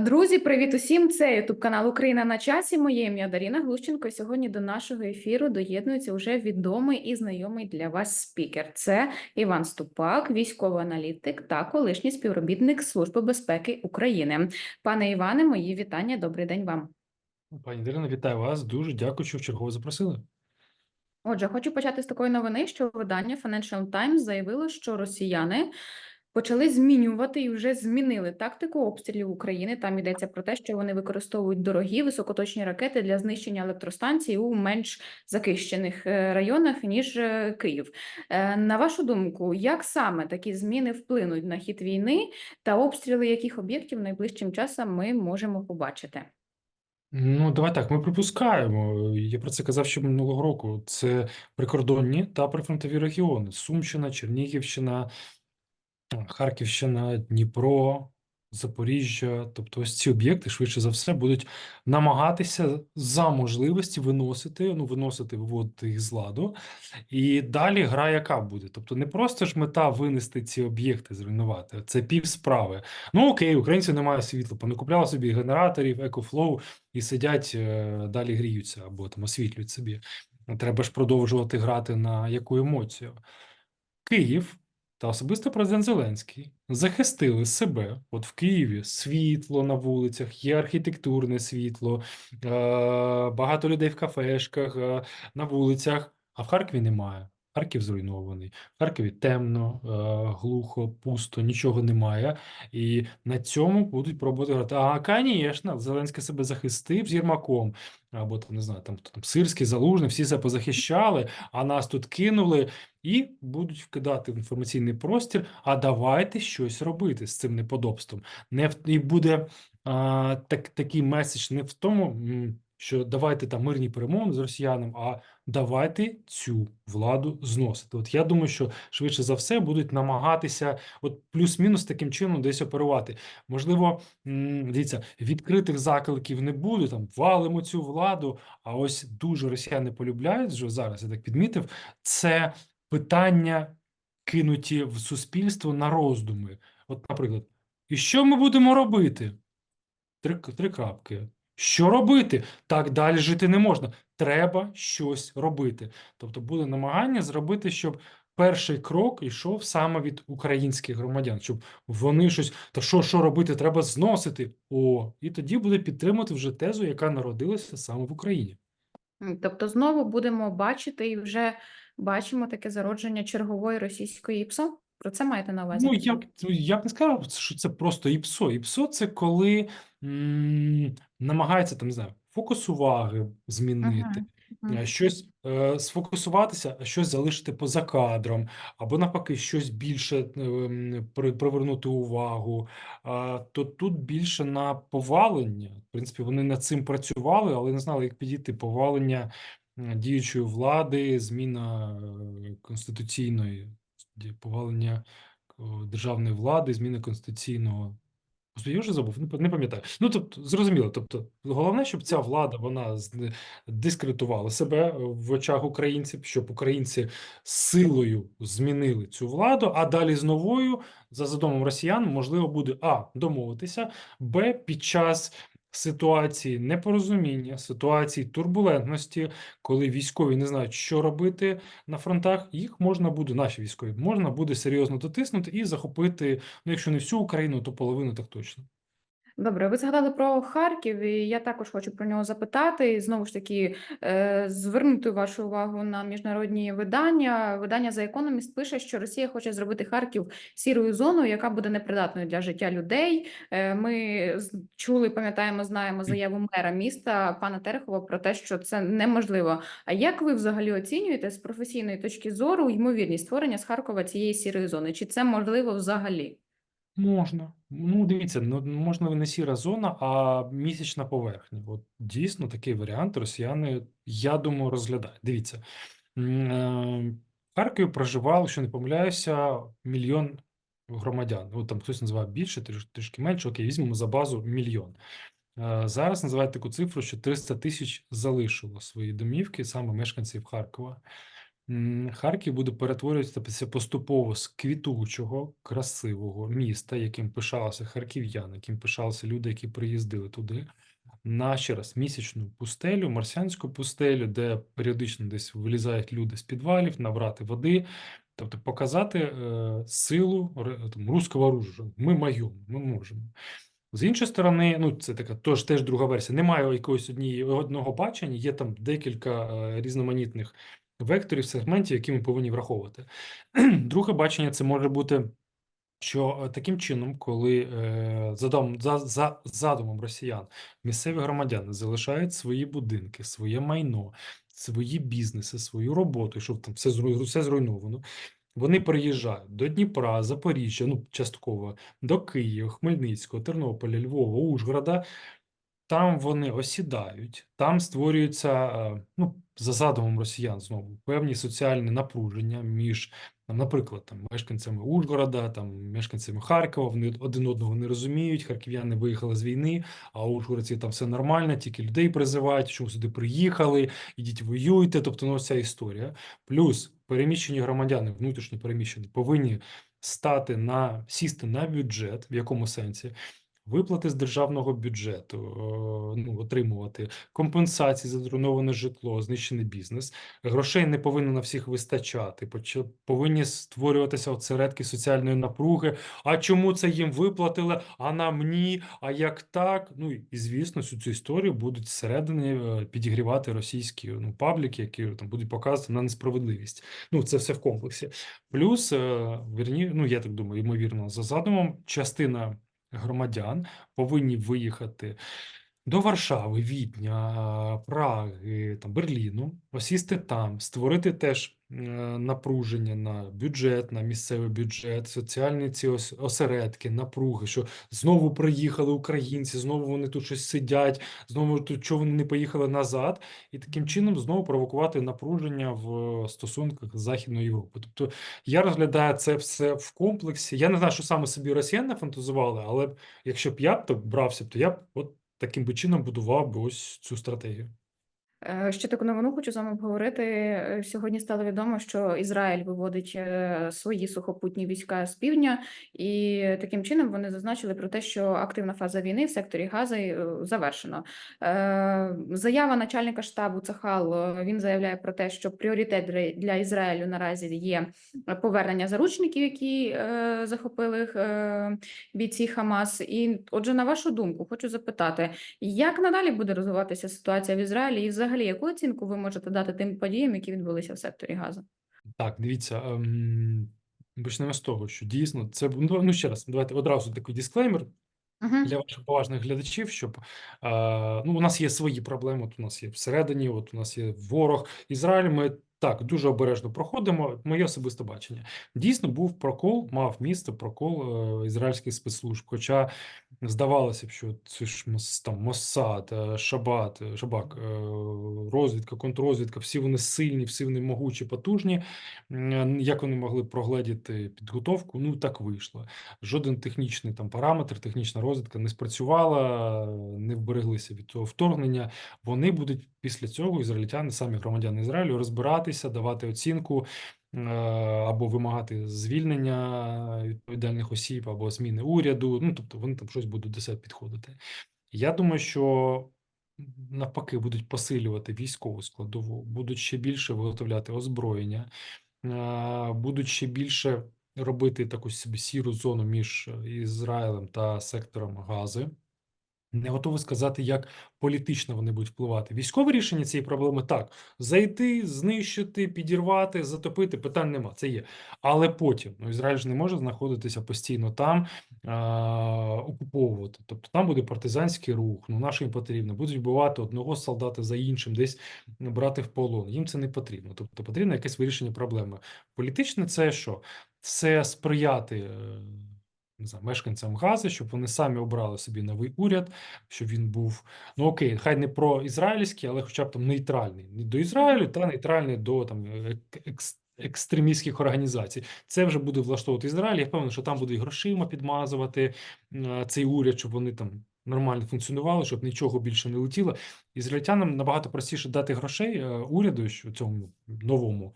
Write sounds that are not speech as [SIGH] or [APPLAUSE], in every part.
Друзі, привіт усім! Це Ютуб канал Україна на часі. Моє ім'я Даріна Глущенко. Сьогодні до нашого ефіру доєднується вже відомий і знайомий для вас спікер. Це Іван Ступак, військовий аналітик та колишній співробітник Служби безпеки України. Пане Іване, мої вітання. Добрий день вам. Пані Дарина, вітаю вас. Дуже дякую, що вчергово запросили. Отже, хочу почати з такої новини, що видання Financial Times заявило, що росіяни почали змінювати і вже змінили тактику обстрілів України. Там йдеться про те, що вони використовують дорогі високоточні ракети для знищення електростанцій у менш захищених е, районах ніж е, Київ. Е, На вашу думку, як саме такі зміни вплинуть на хід війни та обстріли яких об'єктів найближчим часом ми можемо побачити? Ну, давай так, ми припускаємо. Я про це казав ще минулого року. Це прикордонні та прифронтові регіони: Сумщина, Чернігівщина, Харківщина, Дніпро, Запоріжжя. Тобто, ось ці об'єкти, швидше за все, будуть намагатися за можливості виносити, ну, виносити, виводити їх з ладу. І далі гра яка буде? Тобто, не просто ж мета винести ці об'єкти, зруйнувати, це пів справи. Ну окей, українців немає світла, понакупляли собі генераторів, екофлоу і сидять е, далі гріються або там освітлюють собі. Треба ж продовжувати грати на яку емоцію. Київ та особисто президент Зеленський захистили себе. От в Києві світло на вулицях, є архітектурне світло, е, багато людей в кафешках, е, на вулицях, а в Харкові немає. Харків зруйнований. В Харкові темно, е, глухо, пусто, нічого немає. І на цьому будуть пробувати грати. А, звісно, Зеленський себе захистив з Єрмаком. Або там не знаю, там хто там Сирський, Залужний, всі себе позахищали, а нас тут кинули і будуть вкидати в інформаційний простір. А давайте щось робити з цим неподобством. Не в і буде а, так, такий меседж не в тому, що давайте там мирні перемовини з росіянами, а давайте цю владу зносити. От я думаю, що швидше за все будуть намагатися, от плюс-мінус таким чином десь оперувати. Можливо, дивіться, відкритих закликів не буде. Там валимо цю владу. А ось дуже росіяни полюбляють вже зараз. Я так підмітив. Це питання кинуті в суспільство на роздуми. От, наприклад, і що ми будемо робити? Три, три крапки. Що робити? Так далі жити не можна. Треба щось робити. Тобто буде намагання зробити, щоб перший крок йшов саме від українських громадян, щоб вони щось, та що, що робити, треба зносити. О, і тоді буде підтримувати вже тезу, яка народилася саме в Україні. Тобто знову будемо бачити і вже бачимо таке зародження чергової російської ІПСО? Про це маєте на увазі? Ну, я б, ну, я б не сказав, що це просто ІПСО. ІПСО – це коли м, намагається там, не знаю, фокус уваги змінити, Мгм. е, щось е, сфокусуватися, а щось залишити поза кадром, або навпаки, щось більше е, м, при- привернути увагу. А, то тут більше на повалення. В принципі, вони над цим працювали, але не знали, як підійти повалення м, діючої влади, зміна е, конституційної повалення державної влади, зміни конституційного. Я вже забув, не, пам'ятаю. Ну, тобто, зрозуміло. Тобто, головне, щоб ця влада вона з- дискредитувала себе в очах українців, щоб українці силою змінили цю владу, а далі з новою, за задумом росіян, можливо, буде а. домовитися, б. під час ситуації непорозуміння, ситуації турбулентності, коли військові не знають, що робити на фронтах, їх можна буде, наші військові, можна буде серйозно дотиснути і захопити, ну якщо не всю Україну, то половину так точно. Добре, ви згадали про Харків, і я також хочу про нього запитати. І знову ж таки, е, звернути вашу увагу на міжнародні видання. Видання The Economist пише, що Росія хоче зробити Харків сірою зоною, яка буде непридатною для життя людей. Е, Ми чули, пам'ятаємо, знаємо заяву мера міста пана Терехова про те, що це неможливо. А як ви взагалі оцінюєте з професійної точки зору ймовірність створення з Харкова цієї сірої зони? Чи це можливо взагалі? Можна. Ну, дивіться, ну можна не сіра зона, а місячна поверхня. От дійсно такий варіант росіяни, я думаю, розглядають. Дивіться, е, в Харкові проживало, якщо не помиляюся, мільйон громадян. От там хтось називає більше, тріш- трішки менше. Окей, візьмемо за базу мільйон. Е, Зараз називають таку цифру, що 300 тисяч залишило свої домівки, саме мешканців Харкова. Харків буде перетворюватися поступово з квітучого, красивого міста, яким пишалися харків'яни, яким пишалися люди, які приїздили туди, на ще раз місячну пустелю, марсіанську пустелю, де періодично десь вилізають люди з підвалів, набрати води, тобто показати е, силу там, руського оружия. Ми майом, ми можемо. З іншої сторони, ну це така тож теж друга версія. Немає якогось однієї одного бачення, є там декілька е, різноманітних векторів, сегментів, які ми повинні враховувати. [CLEARS THROAT] Друге бачення це може бути. Що е, таким чином, коли е, задум, за, за задумом росіян місцеві громадяни залишають свої будинки, своє майно, свої бізнеси, свою роботу, щоб там все, все зруйновано, вони приїжджають до Дніпра, Запоріжжя, ну частково до Києва, Хмельницького, Тернополя, Львова, Ужгорода. Там вони осідають, там створюються, е, ну, за задумом росіян знову певні соціальні напруження між, там, наприклад, там мешканцями Ужгорода, там мешканцями Харкова. Вони один одного не розуміють. Харків'яни виїхали з війни, а Ужгородці там все нормально, тільки людей призивають, чому сюди приїхали, ідіть воюйте. Тобто, ну, ця історія. Плюс переміщені громадяни, внутрішньо переміщені, повинні стати на сісти на бюджет. В якому сенсі? Виплати з державного бюджету, е, ну, отримувати компенсації за зруйноване житло, знищений бізнес. Грошей не повинно на всіх вистачати. Повинні створюватися осередки соціальної напруги. А чому це їм виплатили? А нам ні? А як так? Ну і звісно, всю цю історію будуть зсередини е, підігрівати російські ну, пабліки, які там будуть показувати на несправедливість. Ну, це все в комплексі. Плюс, е, вірні, ну я так думаю, ймовірно, за задумом, частина громадян повинні виїхати до Варшави, Відня, Праги, там, Берліну, осісти там, створити теж е, напруження на бюджет, на місцевий бюджет, соціальні ці ос- осередки, напруги, що знову приїхали українці, знову вони тут щось сидять, знову тут чого вони не поїхали назад, і таким чином знову провокувати напруження в стосунках з Західною Європою. Тобто я розглядаю це все в комплексі. Я не знаю, що саме собі росіяни фантазували, але якщо б я б так брався, то я б от таким би чином будував би ось цю стратегію. Е, Ще таку новину хочу з вами обговорити. Е, Сьогодні стало відомо, що Ізраїль виводить е, свої сухопутні війська з півдня, і таким чином вони зазначили про те, що активна фаза війни в секторі Гази завершено. Е, Заява начальника штабу Цахал він заявляє про те, що пріоритет для- Ізраїлю наразі є повернення заручників, які захопили бійці Хамас. І, отже, на вашу думку, хочу запитати. Як надалі буде розвиватися ситуація в Ізраїлі, і взагалі яку оцінку ви можете дати тим подіям, які відбулися в секторі газу? Так, дивіться, ем, почнемо з того, що дійсно це ну, ну ще раз, давайте одразу такий дисклеймер Угу. для ваших поважних глядачів, щоб е, ну, у нас є свої проблеми. От у нас є всередині, от у нас є ворог. Ізраїль. Ми так дуже обережно проходимо. Моє особисте бачення. Дійсно, був прокол, мав місце прокол е, ізраїльських спецслужб. Хоча здавалося б, що це ж там Моссад, е, Шабат, е, Шабак, е, розвідка, контррозвідка, всі вони сильні, всі вони могучі, потужні. М, Як вони могли прогледіти підготовку? Ну так вийшло. Жоден технічний там параметр, технічна розвідка не спрацювала, не вбереглися від цього вторгнення. Вони будуть після цього, ізраїльтяни, самі громадяни Ізраїлю, розбиратися, давати оцінку е, або вимагати звільнення відповідальних осіб, або зміни уряду. Ну тобто вони там щось будуть до себе підходити. Я думаю, що навпаки будуть посилювати військову складову, будуть ще більше виготовляти озброєння, е, будуть ще більше робити таку собі сіру зону між Ізраїлем та сектором Гази. Не готовий сказати, як політично вони будуть впливати. Військове рішення цієї проблеми так: зайти, знищити, підірвати, затопити питань нема. Це є. Але потім ну, Ізраїль ж не може знаходитися постійно там, а, окуповувати. Тобто там буде партизанський рух. Ну наш їм потрібно. Будуть вбивати одного солдата за іншим, десь брати в полон. Їм це не потрібно. Тобто потрібно якесь вирішення проблеми. Політичне це що? Це сприяти. Е, не знаю, мешканцям Гази, щоб вони самі обрали собі новий уряд, щоб він був ну окей, хай не проізраїльський, але хоча б там нейтральний Не до Ізраїлю та нейтральний до там екс- екстремістських організацій. Це вже буде влаштовувати Ізраїль. Я впевнений, що там буде і грошима підмазувати е, цей уряд, щоб вони там нормально функціонували, щоб нічого більше не летіло. Ізраїльтянам набагато простіше дати грошей е, уряду, що цьому новому,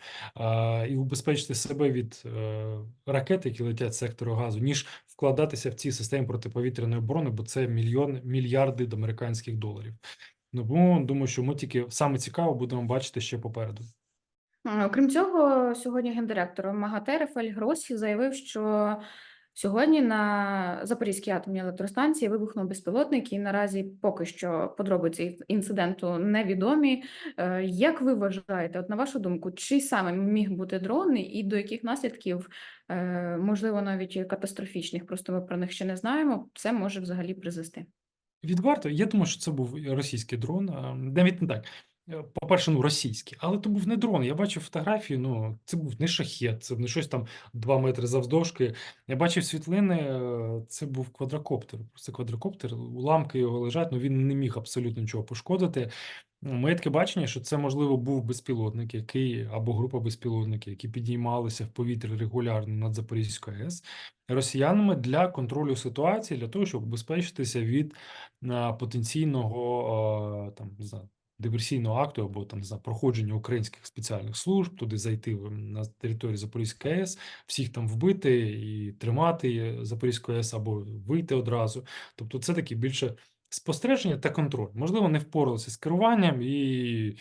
і убезпечити себе від е, ракет, які летять з сектору газу, ніж вкладатися в ці системи протиповітряної оборони, бо це мільйон мільярди американських доларів. Ну, думаю, що ми тільки саме цікаво будемо бачити ще попереду. Окрім цього, сьогодні гендиректор МАГАТЕ Рафаель Гросі заявив, що сьогодні на Запорізькій атомній електростанції вибухнув безпілотник, і наразі поки що подробиці інциденту невідомі. Е, Як ви вважаєте, от на вашу думку, чий саме міг бути дрон і до яких наслідків, е, можливо, навіть катастрофічних, просто ми про них ще не знаємо, це може взагалі призвести? Відверто, я думаю, що це був російський дрон. Навіть не так. Е, По-перше, ну російський, але то був не дрон. Я бачив фотографії. Ну це був не шахет, це не щось там 2 метри завдовжки. Я бачив світлини. е, Це був квадрокоптер. Просто квадрокоптер, уламки його лежать. Ну він не міг абсолютно нічого пошкодити. Ну, Моє таке бачення, що це можливо був безпілотник, який або група безпілотників, які підіймалися в повітря регулярно над Запорізькою АЕС росіянами для контролю ситуації, для того, щоб убезпечитися від потенційного там не знаю, диверсійного акту або там знаю, проходження українських спеціальних служб, туди зайти на територію Запорізької АЕС, всіх там вбити і тримати Запорізьку АЕС або вийти одразу. Тобто, це такі більше спостереження та контроль. Можливо, не впоралися з керуванням і.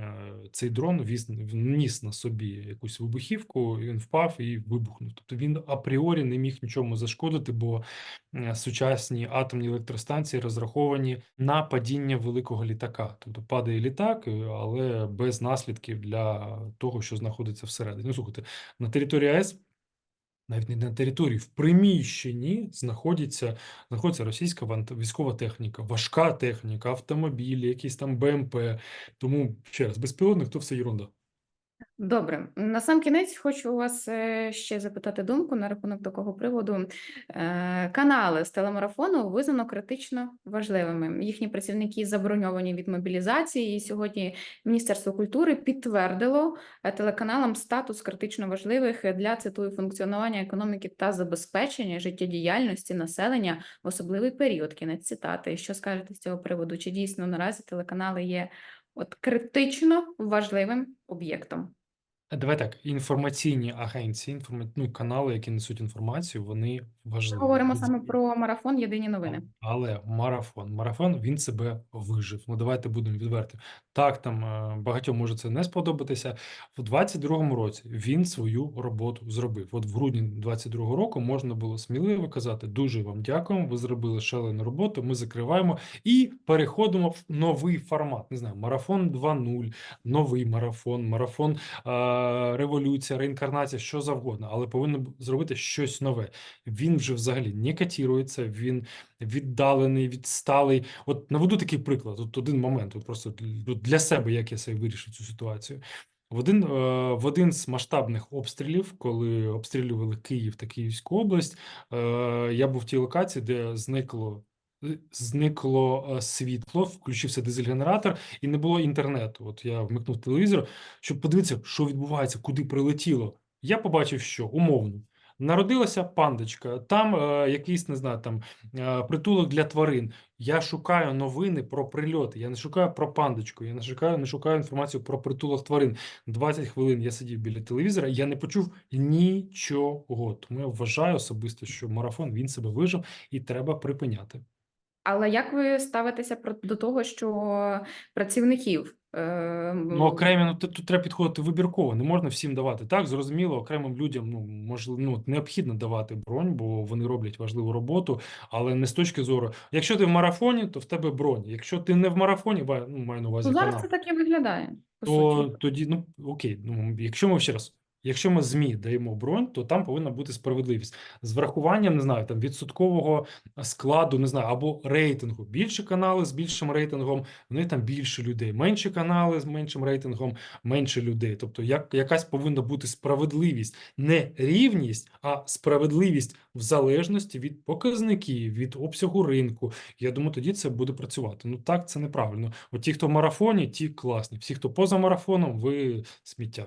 Е, Цей дрон вніс на собі якусь вибухівку, він впав і вибухнув. Тобто він апріорі не міг нічому зашкодити, бо е, сучасні атомні електростанції розраховані на падіння великого літака. Тобто падає літак, е, але без наслідків для того, що знаходиться всередині. Ну, слухайте, на території АЕС. Навіть не на території, в приміщенні знаходиться, знаходиться російська військова техніка, важка техніка, автомобілі, якісь там БМП. Тому ще раз, безпілотник то все ерунда. Добре, на сам кінець хочу у вас е, ще запитати думку на рахунок такого приводу. Е, Канали з телемарафону визнано критично важливими. Їхні працівники заброньовані від мобілізації. І сьогодні Міністерство культури підтвердило е, телеканалам статус критично важливих для цитую функціонування економіки та забезпечення життєдіяльності населення в особливий період. Кінець цитати. Що скажете з цього приводу? Чи дійсно наразі телеканали є от критично важливим об'єктом? Давай так, інформаційні агенції, інформа... ну, канали, які несуть інформацію, вони важливі. Говоримо Від- саме про марафон Єдині новини. Але марафон, марафон він себе вижив. Ну давайте будемо відверті. Так, там е, багатьом може це не сподобатися. В 22-му році він свою роботу зробив. От в грудні 22-го року можна було сміливо казати: дуже вам дякуємо. Ви зробили шалену роботу. Ми закриваємо і переходимо в новий формат. Не знаю, марафон 2.0, новий марафон, марафон революція, реінкарнація, що завгодно, але повинен зробити щось нове. Він вже взагалі не котірується, він віддалений, відсталий. От наведу такий приклад. От один момент, от просто для- себе, як я собі вирішив цю ситуацію. В один, е, в один з масштабних обстрілів, коли обстрілювали Київ та Київську область, е, я був в тій локації, де зникло. Зникло е, світло, включився дизель-генератор, і не було інтернету. От я вмикнув телевізор, щоб подивитися, що відбувається, куди прилетіло. Я побачив, що умовно народилася пандочка, там е, якийсь не знаю, там е, притулок для тварин. Я шукаю новини про прильоти. Я не шукаю про пандочку. Я не шукаю, не шукаю інформацію про притулок тварин. 20 хвилин я сидів біля телевізора. Я не почув нічого. Тому я вважаю особисто, що марафон він себе вижив і треба припиняти. Але як ви ставитеся до того, що працівників е, Ну, окремі, ну тут, тут треба підходити вибірково. Не можна всім давати. Так, зрозуміло, окремим людям ну можливо, ну необхідно давати бронь, бо вони роблять важливу роботу, але не з точки зору. Якщо ти в марафоні, то в тебе бронь. Якщо ти не в марафоні, ну маю на увазі ну, зараз канал, це так і виглядає. По то суті. тоді, ну окей, ну якщо ми ще раз. Якщо ми ЗМІ даємо бронь, то там повинна бути справедливість з врахуванням, не знаю, там відсоткового складу, не знаю, або рейтингу. Більші канали з більшим рейтингом, в них там більше людей. Менші канали з меншим рейтингом, менше людей. Тобто, як якась повинна бути справедливість, не рівність, а справедливість в залежності від показників, від обсягу ринку. Я думаю, тоді це буде працювати. Ну так це неправильно. От ті, хто в марафоні, ті класні. Всі, хто поза марафоном, ви сміття.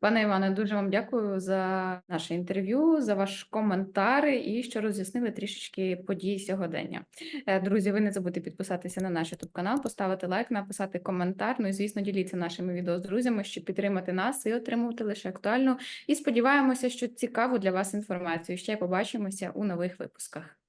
Пане Іване, дуже вам дякую за наше інтерв'ю, за ваш коментар і що роз'яснили трішечки події сьогодення. Е, Друзі, ви не забудьте підписатися на наш YouTube канал, поставити лайк, написати коментар. Ну і звісно, діліться нашими відео з друзями, щоб підтримати нас і отримувати лише актуальну. І сподіваємося, що цікаву для вас інформацію. Ще побачимося у нових випусках.